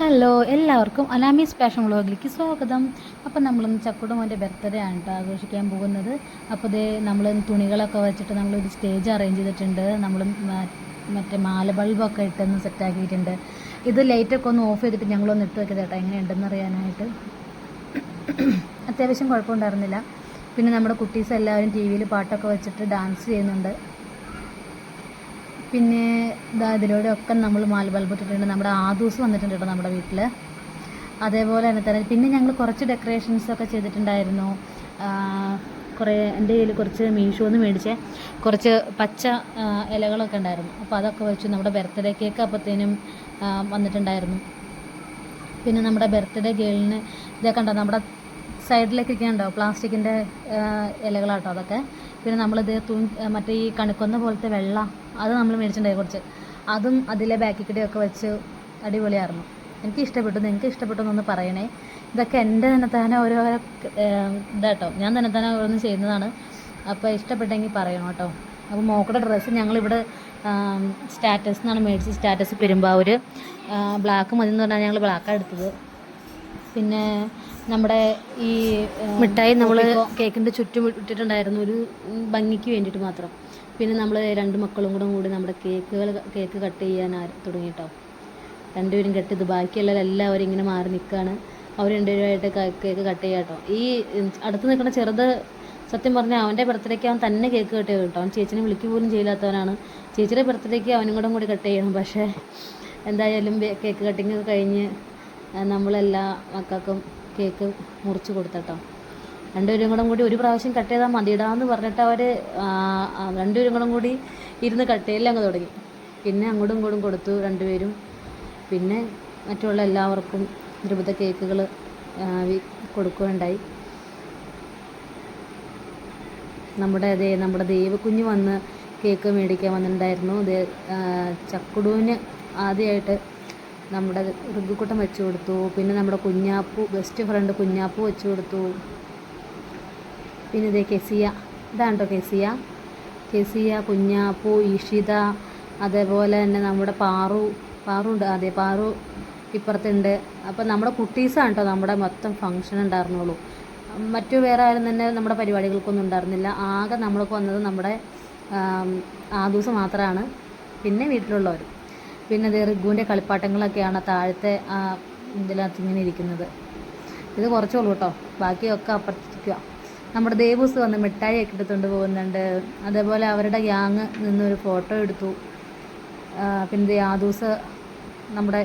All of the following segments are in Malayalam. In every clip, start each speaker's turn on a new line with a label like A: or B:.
A: ഹലോ എല്ലാവർക്കും അലാമീസ് ഫാഷൻ വ്ളോഗിലേക്ക് സ്വാഗതം. അപ്പോൾ നമ്മളിന്ന് ചക്കുട മോന്റെ ബർത്ത്ഡേ ആണ് കേട്ടോ ആഘോഷിക്കാൻ പോകുന്നത്. അപ്പോൾ ഇത് നമ്മൾ തുണികളൊക്കെ വെച്ചിട്ട് നമ്മളൊരു സ്റ്റേജ് അറേഞ്ച് ചെയ്തിട്ടുണ്ട്. നമ്മൾ മറ്റേ മാല ബൾബൊക്കെ ഇട്ടൊന്ന് സെറ്റാക്കിയിട്ടുണ്ട് ഇത് ലൈറ്റൊക്കെ ഒന്ന് ഓഫ് ചെയ്തിട്ട് ഞങ്ങളൊന്ന് ഇട്ട് വെക്കത് കേട്ടോ എങ്ങനെയുണ്ടെന്ന് അറിയാനായിട്ട്. അത്യാവശ്യം കുഴപ്പമുണ്ടായിരുന്നില്ല. പിന്നെ നമ്മുടെ കുട്ടീസ് എല്ലാവരും ടി വിയിൽ പാട്ടൊക്കെ വെച്ചിട്ട് ഡാൻസ് ചെയ്യുന്നുണ്ട്. പിന്നെ ഇതാ ഇതിലൂടെ ഒക്കെ നമ്മൾ മാല ബൾബ് നമ്മുടെ ആദൂസ് വന്നിട്ടുണ്ട് കേട്ടോ നമ്മുടെ വീട്ടിൽ അതേപോലെ തന്നെ തന്നെ. പിന്നെ ഞങ്ങൾ കുറച്ച് ഡെക്കറേഷൻസ് ഒക്കെ ചെയ്തിട്ടുണ്ടായിരുന്നു. കുറേ എന്റെ കയ്യിൽ കുറച്ച് മീഷോന്ന് മേടിച്ച. കുറച്ച് പച്ച ഇലകളൊക്കെ ഉണ്ടായിരുന്നു. അപ്പോൾ അതൊക്കെ വെച്ചു. നമ്മുടെ ബർത്ത്ഡേ കേക്ക് അപ്പോഴത്തേനും വന്നിട്ടുണ്ടായിരുന്നു. പിന്നെ നമ്മുടെ ബർത്ത്ഡേ ഗേളിന് ഇതൊക്കെ ഉണ്ടോ നമ്മുടെ സൈഡിലേക്കൊക്കെ ഉണ്ടോ പ്ലാസ്റ്റിക്കിന്റെ ഇലകളാട്ടോ അതൊക്കെ. പിന്നെ നമ്മളിത് തൂ മറ്റേ ഈ കണക്കൊന്ന പോലത്തെ വെള്ള അത് നമ്മൾ മേടിച്ചിട്ടുണ്ടായി കുറച്ച്. അതും അതിലെ ബാക്കി കൂടെയൊക്കെ വെച്ച് അടിപൊളിയായിരുന്നു. എനിക്ക് ഇഷ്ടപ്പെട്ടു നിങ്ങൾക്ക് ഇഷ്ടപ്പെട്ടു എന്നൊന്ന് പറയണേ. ഇതൊക്കെ എന്റെ തന്നെ തന്നെ ഓരോ ഇതാട്ടോ. ഞാൻ തന്നെ തന്നെ ഓരോന്ന് ചെയ്യുന്നതാണ്. അപ്പോൾ ഇഷ്ടപ്പെട്ടെങ്കിൽ പറയണം കേട്ടോ. അപ്പോൾ മോക്കുടെ ഡ്രസ്സ് ഞങ്ങളിവിടെ സ്റ്റാറ്റസ് എന്നാണ് മേടിച്ചത്. സ്റ്റാറ്റസ് പെരുമ്പാവൂർ ബ്ലാക്ക് മതി എന്ന് പറഞ്ഞാൽ ഞങ്ങൾ ബ്ലാക്കാണ് എടുത്തത്. പിന്നെ നമ്മുടെ ഈ മിഠായി നമ്മൾ കേക്കിന്റെ ചുറ്റും ഇട്ടിട്ടുണ്ടായിരുന്നു. ഒരു ഭംഗിക്ക് വേണ്ടിയിട്ട് മാത്രം. പിന്നെ നമ്മൾ രണ്ട് മക്കളും കൂടെ കൂടി നമ്മുടെ കേക്കുകൾ കേക്ക് കട്ട് ചെയ്യാൻ തുടങ്ങിയിട്ടോ രണ്ടുപേരും കട്ട് ഇത് ബാക്കിയുള്ള എല്ലാവരും ഇങ്ങനെ മാറി നിൽക്കുകയാണ് അവർ രണ്ടുപേരുമായിട്ട് കേക്ക് കട്ട് ചെയ്യാം കേട്ടോ ഈ അടുത്ത് നിൽക്കുന്ന ചെറുത് സത്യം പറഞ്ഞാൽ അവന്റെ ബർത്ത്ഡേക്ക് അവൻ തന്നെ കേക്ക് കട്ട് ചെയ്യും കേട്ടോ അവൻ ചേച്ചിനെ വിളിക്കുക പോലും ചെയ്യില്ലാത്തവനാണ്. ചേച്ചിയുടെ ബർത്ത്ഡേക്ക് അവനും കൂടെ കൂടി കട്ട് ചെയ്യണം. പക്ഷേ എന്തായാലും കേക്ക് കട്ടിങ് കഴിഞ്ഞ് നമ്മളെല്ലാ മക്കൾക്കും കേക്ക് മുറിച്ച് കൊടുത്തട്ടോ. രണ്ടുപേരും കൂടെ കൂടി ഒരു പ്രാവശ്യം കട്ട് ചെയ്താൽ മതിയിടാന്ന് പറഞ്ഞിട്ട് അവർ രണ്ടുപേരും കൂടെ കൂടി ഇരുന്ന് കട്ട് ചെയ്യലങ്ങ് തുടങ്ങി. പിന്നെ അങ്ങോട്ടും ഇങ്ങോട്ടും കൊടുത്തു രണ്ടുപേരും. പിന്നെ മറ്റുള്ള എല്ലാവർക്കും ദ്രുപത കേക്കുകൾ കൊടുക്കുകയുണ്ടായി. നമ്മുടെ അതേ നമ്മുടെ ദേവക്കുഞ്ഞ് വന്ന് കേക്ക് മേടിക്കാൻ വന്നിട്ടുണ്ടായിരുന്നു. ചക്കുടൂന് ആദ്യമായിട്ട് നമ്മുടെ ഋഗുക്കുട്ടം വെച്ച് കൊടുത്തു. പിന്നെ നമ്മുടെ കുഞ്ഞാപ്പു ബെസ്റ്റ് ഫ്രണ്ട് കുഞ്ഞാപ്പു വെച്ച് കൊടുത്തു. പിന്നെ ഇതേ കെസിയ ഇതാണ് കേട്ടോ കെസിയ. കെസിയ കുഞ്ഞാപ്പു ഇഷിത അതേപോലെ തന്നെ നമ്മുടെ പാറു പാറു ഉണ്ട്. അതെ പാറു ഇപ്പുറത്തുണ്ട്. അപ്പം നമ്മുടെ കുട്ടീസാണ് കേട്ടോ നമ്മുടെ മൊത്തം ഫങ്ഷൻ ഉണ്ടായിരുന്നുള്ളൂ. മറ്റു വേറെ ആരും തന്നെ നമ്മുടെ പരിപാടികൾക്കൊന്നും ഉണ്ടായിരുന്നില്ല. ആകെ നമ്മൾക്ക് വന്നത് നമ്മുടെ ആം, ദിവസം മാത്രമാണ് പിന്നെ വീട്ടിലുള്ളവർ പിന്നെ അതേ റിഗുവിന്റെ കളിപ്പാട്ടങ്ങളൊക്കെയാണ് താഴത്തെ ആ ഇതിനകത്ത് ഇങ്ങനെ ഇരിക്കുന്നത്. ഇത് കുറച്ചുള്ളൂ കേട്ടോ ബാക്കിയൊക്കെ അപ്പുറത്തിരിക്കുക നമ്മുടെ ദേവൂസ് വന്ന് മിഠായിയൊക്കെ എടുത്തുകൊണ്ട് പോകുന്നുണ്ട്. അതേപോലെ അവരുടെ ഗ്യാങ് നിന്നൊരു ഫോട്ടോ എടുത്തു. പിന്നെ യാദൂസ് നമ്മുടെ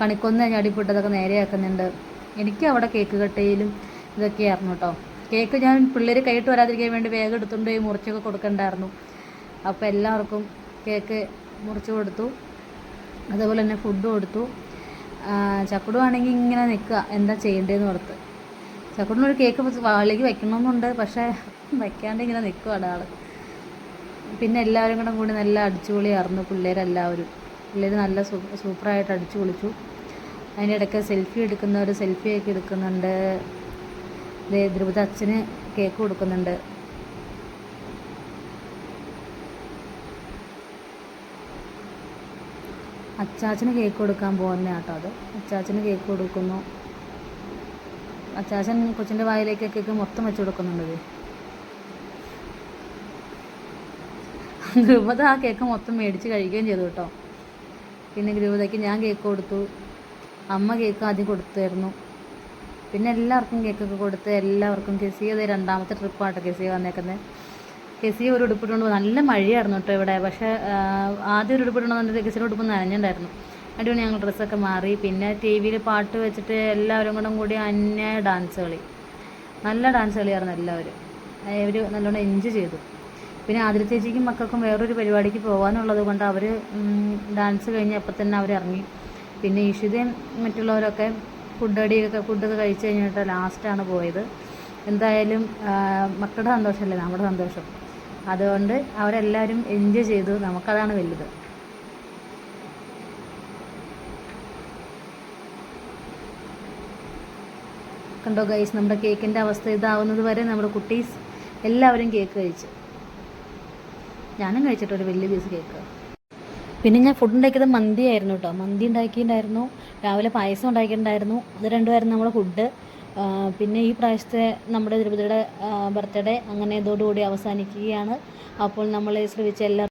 A: കണിക്കൊന്ന ഞടിപ്പിട്ടതൊക്കെ നേരെയാക്കുന്നുണ്ട് എനിക്ക് അവിടെ കേക്ക് കട്ടയിലും ഇതൊക്കെയായിരുന്നു കേട്ടോ കേക്ക് ഞാൻ പിള്ളേർ കൈയിട്ട് വരാതിരിക്കാൻ വേണ്ടി വേഗം എടുത്തുകൊണ്ട് പോയി മുറിച്ചൊക്കെ കൊടുക്കണ്ടായിരുന്നു. അപ്പോൾ എല്ലാവർക്കും കേക്ക് മുറിച്ച് കൊടുത്തു. അതേപോലെ തന്നെ ഫുഡ് കൊടുത്തു ചക്കുടുവാണെങ്കിൽ ഇങ്ങനെ നിൽക്കുക. എന്താ ചെയ്യേണ്ടതെന്ന് ഓർത്ത്. ചക്കുടിനൊരു കേക്ക് വാളിലേക്ക് വെക്കണമെന്നുണ്ട്. പക്ഷേ വെക്കാണ്ട് ഇങ്ങനെ നിൽക്കുവാണ് ആൾ പിന്നെ എല്ലാവരും കൂടെ കൂടി നല്ല അടിച്ചുപൊളിയായിരുന്നു പിള്ളേരെല്ലാവരും. പിള്ളേർ നല്ല സൂപ്പറായിട്ട് അടിച്ചു പൊളിച്ചു അതിന്റെ ഇടയ്ക്ക് സെൽഫി എടുക്കുന്നവർ സെൽഫിയൊക്കെ എടുക്കുന്നുണ്ട്. ദേ ധ്രുവത അച്ഛന് കേക്ക് കൊടുക്കുന്നുണ്ട്. അച്ചാച്ചന് കേക്ക് കൊടുക്കാൻ പോകുന്ന കേട്ടോ അത്. അച്ചാച്ചന് കേക്ക് കൊടുക്കുന്നു. അച്ചാച്ചൻ കൊച്ചിന്റെ വായിലേക്ക് കേക്ക് മൊത്തം വെച്ച് കൊടുക്കുന്നുണ്ട്. ധ്രുവത ആ കേക്ക് മൊത്തം മേടിച്ച് കഴിക്കുകയും ചെയ്തു കേട്ടോ. പിന്നെ ധ്രുവതയ്ക്ക് ഞാൻ കേക്ക് കൊടുത്തു. അമ്മ കേക്ക് ആദ്യം കൊടുത്തായിരുന്നു പിന്നെ എല്ലാവർക്കും കേക്കൊക്കെ കൊടുത്ത് എല്ലാവർക്കും കെസിയത് രണ്ടാമത്തെ ട്രിപ്പാട്ടോ കെസിയ വന്നേക്കുന്നത് കെസിയ ഒരു ഉടുപ്പിട്ടുകൊണ്ട്. നല്ല മഴയായിരുന്നു കേട്ടോ ഇവിടെ. പക്ഷേ ആദ്യം ഒരു ഉടുപ്പിട്ടുണ്ടെന്ന് വന്നിട്ട് കെസിയുടെ ഉടുപ്പ് നനഞ്ഞിട്ടുണ്ടായിരുന്നു അടിപൊളി ഞങ്ങൾ ഡ്രസ്സൊക്കെ മാറി. പിന്നെ ടി വിയിൽ പാട്ട് വെച്ചിട്ട് എല്ലാവരും കൂടെ കൂടി അന്യായ ഡാൻസ് കളി. നല്ല ഡാൻസ് കളിയായിരുന്നു എല്ലാവരും. അവർ നല്ലോണം എൻജോയ് ചെയ്തു. പിന്നെ ആതിര ചേച്ചിക്കും മക്കൾക്കും വേറൊരു പരിപാടിക്ക് പോകാനുള്ളത് കൊണ്ട് അവർ ഡാൻസ് കഴിഞ്ഞ് അപ്പം തന്നെ അവർ ഇറങ്ങി. പിന്നെ ഇഷിതയും മറ്റുള്ളവരൊക്കെ ഫുഡ് അടിയൊക്കെ ഫുഡൊക്കെ കഴിച്ച് കഴിഞ്ഞിട്ട് ലാസ്റ്റാണ് പോയത്. എന്തായാലും മക്കളുടെ സന്തോഷമല്ലേ? നമ്മുടെ സന്തോഷം. അതുകൊണ്ട് അവരെല്ലാവരും എൻജോയ് ചെയ്തു. നമുക്കതാണ് വലുത്. കണ്ടോ ഗൈസ് നമ്മുടെ കേക്കിന്റെ അവസ്ഥ ഇതാവുന്നത് വരെ നമ്മുടെ കുട്ടീസ് എല്ലാവരും കേക്ക് കഴിച്ചു. ഞാനും കഴിച്ചിട്ടൊരു വലിയ പീസ് കേക്ക് പിന്നെ ഞാൻ ഫുഡ് ഉണ്ടാക്കിയത് മന്തി ആയിരുന്നു കേട്ടോ. മന്തി ഉണ്ടാക്കിയിട്ടുണ്ടായിരുന്നു. രാവിലെ പായസം ഉണ്ടാക്കിയിട്ടുണ്ടായിരുന്നു. അത് രണ്ടുമായിരുന്നു നമ്മുടെ ഫുഡ് പിന്നെ ഈ പ്രാവശ്യത്തെ നമ്മുടെ ദ്രൗപദിയുടെ ബർത്ത്ഡേ അങ്ങനെ ഇതോടുകൂടി അവസാനിക്കുകയാണ്. അപ്പോൾ നമ്മളെ ശ്രമിച്ച എല്ലാ